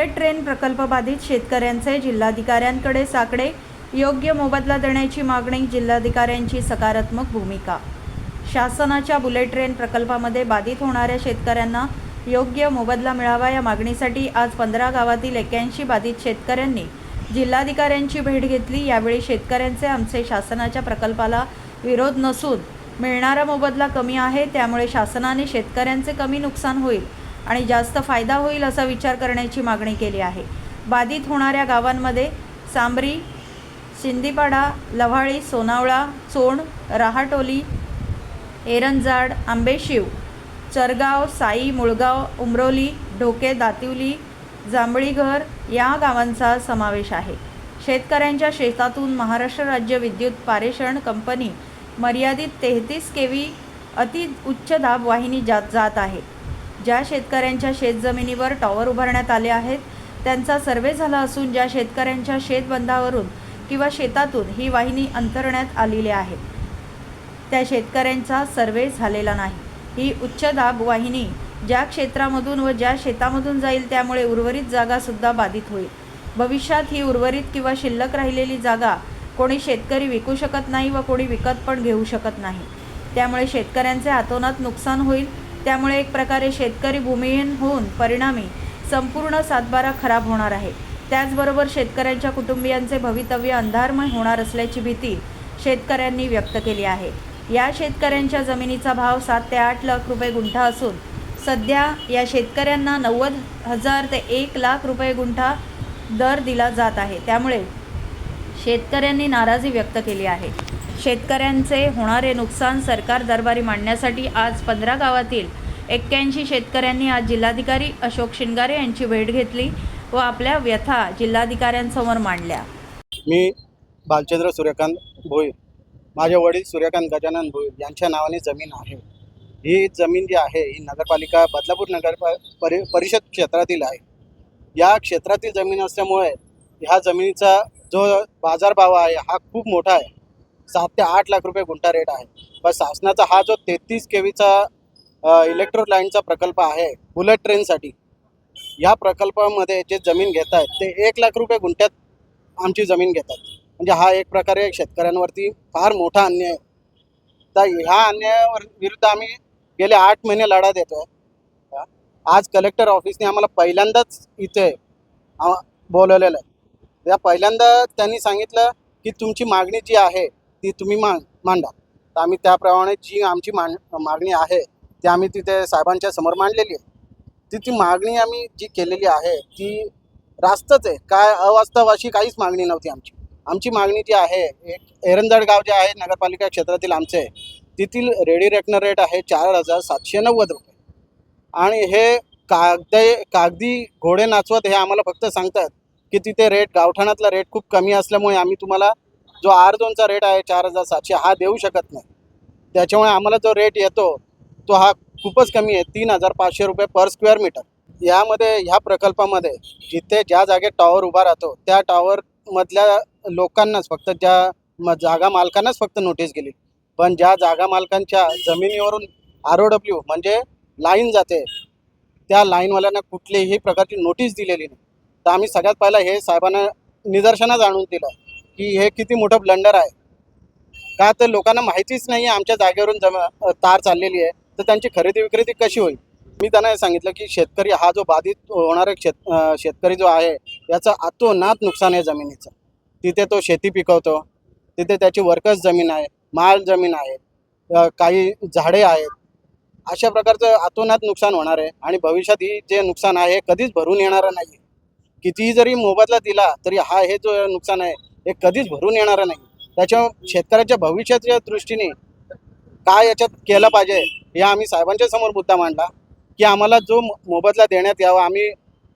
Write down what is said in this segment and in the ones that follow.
Bullet train प्रकल्प बाधित शेतकऱ्यांचे जिल्हाधिकाऱ्यांकडे साकडे. योग्य मोबदला देण्याची मागणी जिल्हाधिकाऱ्यांची सकारात्मक भूमिका. शासनाच्या बुलेट ट्रेन प्रकल्पामध्ये बाधित होणाऱ्या शेतकऱ्यांना योग्य मोबदला मिळावा या मागणीसाठी आज पंधरा गावातील एक्क्याऐंशी बाधित शेतकऱ्यांनी जिल्हाधिकाऱ्यांची भेट घेतली. यावेळी शेतकऱ्यांचे आमचे शासनाच्या प्रकल्पाला विरोध नसून मिळणारा मोबदला कमी आहे. त्यामुळे शासनाने शेतकऱ्यांचे कमी नुकसान होईल. आणि जास्त फायदा होईल असा विचार करण्याची मागणी केली आहे. बाधित होणाऱ्या गावांमध्ये सांबरी शिंदीपाडा लव्हाळी सोनावळा चोण रहाटोली एरंजाड आंबेशिव चरगाव साई मुळगाव उमरोली ढोके दातिवली जांभळीघर या गावांचा समावेश आहे. शेतकऱ्यांच्या शेतातून महाराष्ट्र राज्य विद्युत पारेषण कंपनी मर्यादित तेहतीस केवी अति उच्च दाब वाहिनी जात जात आहे. ज्या शेतकऱ्यांच्या शेतजमिनीवर टॉवर उभारण्यात आले आहेत त्यांचा सर्वे झाला असून ज्या शेतकऱ्यांच्या शेतबंधावरून किंवा शेतातून ही वाहिनी अंतरण्यात आलेली आहे. त्या शेतकऱ्यांचा सर्वे झालेला नाही. ही उच्च दाब वाहिनी ज्या क्षेत्रामधून व ज्या शेतामधून जाईल त्यामुळे उर्वरित जागासुद्धा बाधित होईल. भविष्यात ही उर्वरित किंवा शिल्लक राहिलेली जागा कोणी शेतकरी विकू शकत नाही व कोणी विकत पण घेऊ शकत नाही. त्यामुळे शेतकऱ्यांचे हातोनात नुकसान होईल त्यामुळे एक प्रकारे शेतकरी भूमिहीन होऊन परिणामी संपूर्ण सातबारा खराब होणार आहे. त्याचबरोबर शेतकऱ्यांच्या कुटुंबियांचे भवितव्य अंधारमय होणार असल्याची भीती शेतकऱ्यांनी व्यक्त केली आहे. या शेतकऱ्यांच्या जमिनीचा भाव सात ते आठ लाख रुपये गुंठा असून सध्या या शेतकऱ्यांना नव्वद हजार ते एक लाख रुपये गुंठा दर दिला जात आहे. त्यामुळे शेतकऱ्यांनी नाराजी व्यक्त केली आहे. शेतकऱ्यांचे होणारे नुकसान सरकार दरबारी मांडण्यासाठी आज पंधरा गावातील एक्क्याऐंशी शेतकऱ्यांनी आज जिल्हाधिकारी अशोक शिंगारे यांची भेट घेतली व आपल्या व्यथा जिल्हाधिकाऱ्यांसमोर मांडल्या. मी बालचंद्र सूर्यकांत भोईर माझे वडील सूर्यकांत गजानन भोईर यांच्या नावाने जमीन आहे. ही जमीन जी आहे ही नगरपालिका बदलापूर नगर प- परि परिषद क्षेत्रातील आहे. या क्षेत्रातील जमीन असल्यामुळे ह्या जमिनीचा जो बाजारभाव आहे हा खूप मोठा आहे. सात ते आठ लाख रुपये गुंठा रेट आहे. पण शासनाचा हा जो तेहतीस केवीचा इलेक्ट्रो लाईनचा प्रकल्प आहे बुलेट ट्रेनसाठी या प्रकल्पामध्ये जे जमीन घेत आहेत ते एक लाख रुपये गुंठ्यात आमची जमीन घेतात म्हणजे हा एक प्रकारे शेतकऱ्यांवरती फार मोठा अन्याय आहे. तर ह्या अन्यायावर विरुद्ध आम्ही गेले आठ महिने लढा देतो आहे आज कलेक्टर ऑफिसने आम्हाला पहिल्यांदाच इथे बोलवलेलं आहे. या पहिल्यांदा त्यांनी सांगितलं की तुमची मागणी जी आहे ती तुम्ही मा मांडा. तर आम्ही त्याप्रमाणे जी आमची मान मागणी आहे ती आम्ही तिथे साहेबांच्या समोर मांडलेली आहे. ती ती मागणी आम्ही जी केलेली आहे ती रास्तच आहे. काय अवास्तव अशी काहीच मागणी नव्हती आमची. आमची मागणी जी आहे एक एरंदड गाव जे आहे नगरपालिका क्षेत्रातील आमचे तेथील रेडी रेटनं रेट आहे चार हजार सातशे नव्वद रुपये. आणि हे कागदे कागदी घोडे नाचवत हे आम्हाला फक्त सांगतात की तिथे रेट गावठाणातला रेट खूप कमी असल्यामुळे आम्ही तुम्हाला जो आर दोनचा रेट आहे चार हजार सातशे हा देऊ शकत नाही. त्याच्यामुळे आम्हाला जो रेट येतो तो हा खूपच कमी आहे. तीन हजार पाचशे रुपये पर स्क्वेअर मीटर यामध्ये ह्या प्रकल्पामध्ये जिथे ज्या जागेत टॉवर उभा राहतो त्या टॉवरमधल्या लोकांनाच फक्त ज्या म जागा मालकांनाच फक्त नोटीस गेली. पण ज्या जागा मालकांच्या जमिनीवरून आर ओ डब्ल्यू म्हणजे लाईन जाते त्या लाईनवाल्यांना कुठलीही प्रकारची नोटीस दिलेली नाही. तर आम्ही सगळ्यात पहिला हे साहेबांना निदर्शनास आणून दिलं. की हे किती मोठं ब्लंडर आहे. का तर लोकांना माहितीच नाही आहे आमच्या जागेवरून जम तार चाललेली आहे. तर त्यांची खरेदी विक्रेती कशी होईल? मी त्यांना हे सांगितलं की शेतकरी हा जो बाधित होणारा शेत शेतकरी जो आहे याचं आतोनात नुकसान आहे जमिनीचं. तिथे तो शेती पिकवतो. तिथे त्याची वर्कर्स जमीन आहे माल जमीन आहे काही झाडे आहेत. अशा प्रकारचं अतोनात नुकसान होणार आहे आणि भविष्यात ही जे नुकसान आहे हे कधीच भरून येणारं नाही. कितीही जरी मोबदला दिला तरी हा हे जो नुकसान आहे हे कधीच भरून येणारं नाही. त्याच्या शेतकऱ्याच्या भविष्याच्या दृष्टीने काय याच्यात केलं पाहिजे हे आम्ही साहेबांच्या समोर मुद्दा मांडला की आम्हाला जो मो- मोबदला देण्यात यावा आम्ही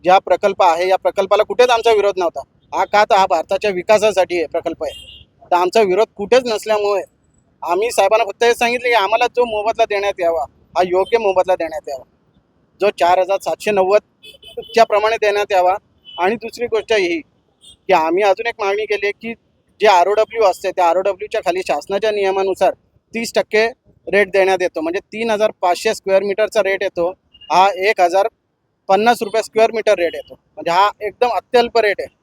ज्या प्रकल्प आहे या प्रकल्पाला कुठेच आमचा विरोध नव्हता. हा का तर हा भारताच्या विकासासाठी आहे प्रकल्प आहे. तर आमचा विरोध कुठेच नसल्यामुळे आम्ही साहेबांना फक्त हे सांगितले की आम्हाला जो मोबदला देण्यात यावा हा योग्य मोबदला देण्यात यावा. जो चार हजार सातशे नव्वदच्या प्रमाणे देण्यात यावा. आणि दुसरी गोष्ट ही की आम्ही अजून एक मागणी केली आहे की जे आर ओ डब्ल्यू असते त्या आर ओ डब्ल्यूच्या खाली शासनाच्या नियमानुसार तीस टक्के रेट देण्यात येतो. म्हणजे तीन हजार पाचशे स्क्वेअर मीटरचा रेट येतो. हा एक हजार पन्नास रुपये स्क्वेअर मीटर रेट येतो. म्हणजे हा एकदम अत्यल्प रेट आहे.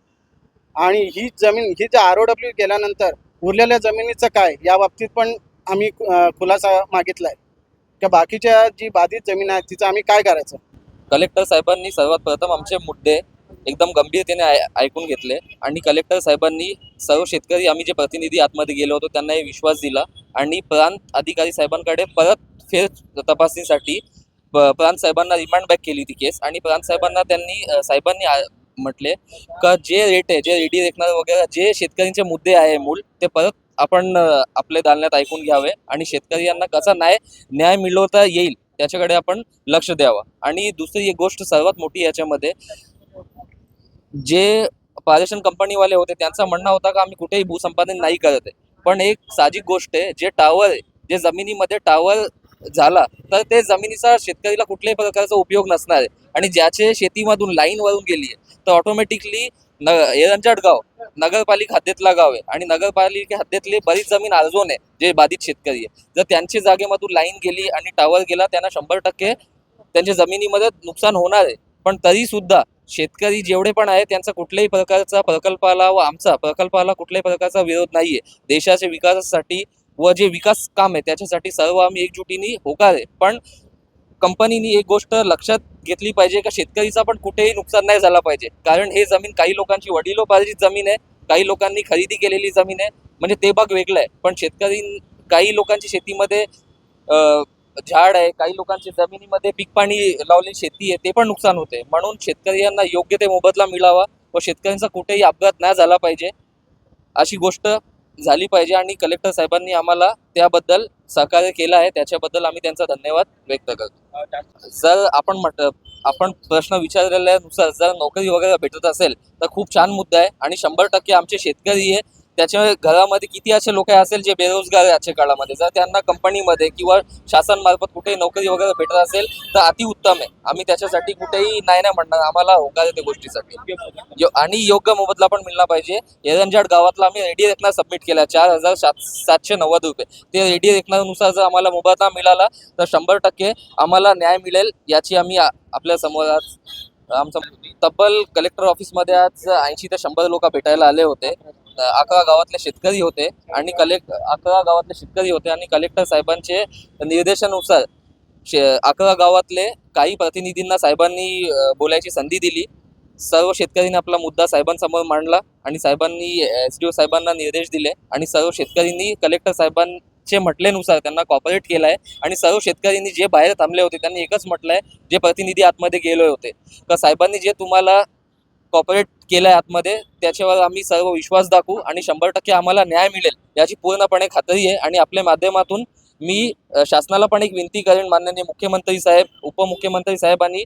आणि ही जमीन ही जे आर ओ डब्ल्यू केल्यानंतर उरलेल्या जमिनीचं काय या बाबतीत पण आम्ही खुलासा मागितला आहे की बाकीच्या जी बाधित जमीन आहे तिचं आम्ही काय करायचं? कलेक्टर साहेबांनी सर्वात प्रथम आमचे मुद्दे एकदम गंभीरतेने ऐकून घेतले. आणि कलेक्टर साहेबांनी सर्व शेतकरी आम्ही जे प्रतिनिधी आतमध्ये गेलो होतो त्यांनाही विश्वास दिला. आणि प्रांत अधिकारी साहेबांकडे परत फेर तपासणीसाठी प्रांत साहेबांना रिमांड बॅक केली ती केस आणि प्रांत साहेबांना त्यांनी साहेबांनी म्हटले का जे रेट आहे जे रेडी रेखणार वगैरे जे शेतकऱ्यांचे मुद्दे आहे मूल ते परत आपण आपले आपल्या दालण्यात ऐकून घ्यावे. आणि शेतकरी यांना कसा न्याय न्याय मिळवता येईल त्याच्याकडे आपण लक्ष द्यावं. आणि दुसरी एक गोष्ट सर्वात मोठी याच्यामध्ये जे पारेषण कंपनीवाले होते त्यांचं म्हणणं होता का आम्ही कुठेही भूसंपादन नाही करत आहे. पण एक साहजिक गोष्ट आहे जे टावर आहे जे जमिनीमध्ये टावर झाला तर ते जमिनीचा शेतकरीला कुठल्याही प्रकारचा उपयोग नसणार आहे. आणि ज्याचे शेतीमधून लाईन वरून गेली आहे तर ऑटोमॅटिकली न एरंजाड गाव नगरपालिका हद्दीतला गाव आहे. आणि नगरपालिका हद्दीतली बरीच जमीन अर्जोन आहे जे बाधित शेतकरी आहे. जर त्यांच्या जागेमधून लाईन गेली आणि टावर गेला त्यांना शंभर टक्के त्यांच्या जमिनीमध्ये नुकसान होणार आहे. पण तरी सुद्धा शेतकरी जेवढे पण आहे त्यांचा कुठल्याही प्रकारचा प्रकल्पाला व आमचा प्रकल्पाला कुठल्याही प्रकारचा विरोध नाहीये. देशाच्या विकासासाठी व जे विकास काम आहे त्याच्यासाठी सर्व आम्ही एकजुटीने होकार आहे. पण कंपनीनी एक गोष्ट लक्षात घेतली पाहिजे का शेतकरीचा पण कुठेही नुकसान नाही झाला पाहिजे. कारण हे जमीन काही लोकांची वडिलोपार्जित जमीन आहे काही लोकांनी खरेदी केलेली जमीन आहे म्हणजे ते भाग वेगळं आहे. पण शेतकरी काही लोकांची शेतीमध्ये झाड आहे काही लोकांच्या जमिनीमध्ये पीक पाणी लावलेली शेती आहे ते पण नुकसान होते. म्हणून शेतकऱ्यांना योग्य ते मोबदला मिळावा व शेतकऱ्यांचा कुठेही अपघात नाही झाला पाहिजे अशी गोष्ट झाली पाहिजे आणि कलेक्टर साहेबांनी आम्हाला त्याबद्दल सहकार्य केलं आहे. त्याच्याबद्दल आम्ही त्यांचा धन्यवाद व्यक्त करतो. जर आपण म्हट आपण प्रश्न विचारलेल्यानुसार जर नोकरी वगैरे भेटत असेल तर खूप छान मुद्दा आहे आणि शंभर टक्के आमचे शेतकरी आहे त्याच्या घरामध्ये किती असे लोक असेल जे बेरोजगार आहे आजच्या काळामध्ये जर त्यांना कंपनीमध्ये किंवा शासनमार्फत कुठेही नोकरी वगैरे भेटत असेल तर अतिउत्तम आहे. आम्ही त्याच्यासाठी कुठेही नाही नाही म्हणणार आम्हाला होकार त्या गोष्टीसाठी. यो- आणि योग्य मोबदला पण मिळला पाहिजे. एरंजाड गावातला आम्ही रेडी रेकनर सबमिट केला चार हजार सात सातशे नव्वद रुपये. ते रेडी रेकनरनुसार जर आम्हाला मोबदला मिळाला तर शंभर टक्के आम्हाला न्याय मिळेल याची आम्ही आपल्यासमोर आज आमचं तब्बल कलेक्टर ऑफिसमध्ये आज ऐंशी ते शंभर लोक भेटायला आले होते. अकरा गावातले शेतकरी होते आणि कलेक्ट अकरा गावातले शेतकरी होते आणि कलेक्टर साहेबांचे निर्देशानुसार शे अकरा गावातले काही प्रतिनिधींना साहेबांनी बोलायची संधी दिली. सर्व शेतकऱ्यांनी आपला मुद्दा साहेबांसमोर मांडला आणि साहेबांनी एस डी ओ साहेबांना निर्देश दिले आणि सर्व शेतकऱ्यांनी कलेक्टर साहेबांचे म्हटल्यानुसार त्यांना कॉपरेट केलं आहे आणि सर्व शेतकऱ्यांनी जे बाहेर थांबले होते त्यांनी एकच म्हटलं आहे जे प्रतिनिधी आतमध्ये गेले होते. तर साहेबांनी जे तुम्हाला कॉपरेट केलं आहे आतमध्ये त्याच्यावर आम्ही सर्व विश्वास दाखवू आणि शंभर टक्के आम्हाला न्याय मिळेल याची पूर्णपणे खात्री आहे. आणि आपल्या माध्यमातून मी शासनाला पण एक विनंती करेन माननीय मुख्यमंत्री साहेब उपमुख्यमंत्री साहेब आणि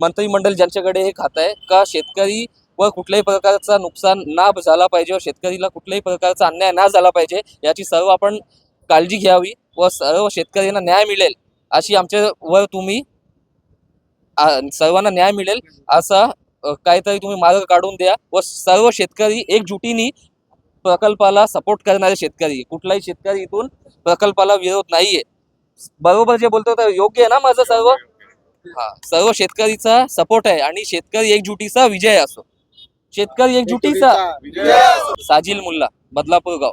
मंत्रिमंडळ ज्यांच्याकडे हे खातं आहे का शेतकरी व कुठल्याही प्रकारचा नुकसान ना झाला पाहिजे व शेतकरीला कुठल्याही प्रकारचा अन्याय ना झाला पाहिजे याची सर्व आपण काळजी घ्यावी व सर्व शेतकऱ्यांना न्याय मिळेल अशी आमच्यावर तुम्ही सर्वांना न्याय मिळेल असा काहीतरी तुम्ही मार्ग काढून द्या व सर्व शेतकरी एकजुटीने प्रकल्पाला सपोर्ट करणारे शेतकरी कुठलाही शेतकरी इथून प्रकल्पाला विरोध नाहीये. बरोबर जे बोलतो तर योग्य आहे ना माझं सर्व? हा सर्व शेतकरीचा सपोर्ट आहे आणि शेतकरी एकजुटीचा विजय असो. शेतकरी एकजुटीचा साजिल मुल्ला बदलापूर गाव.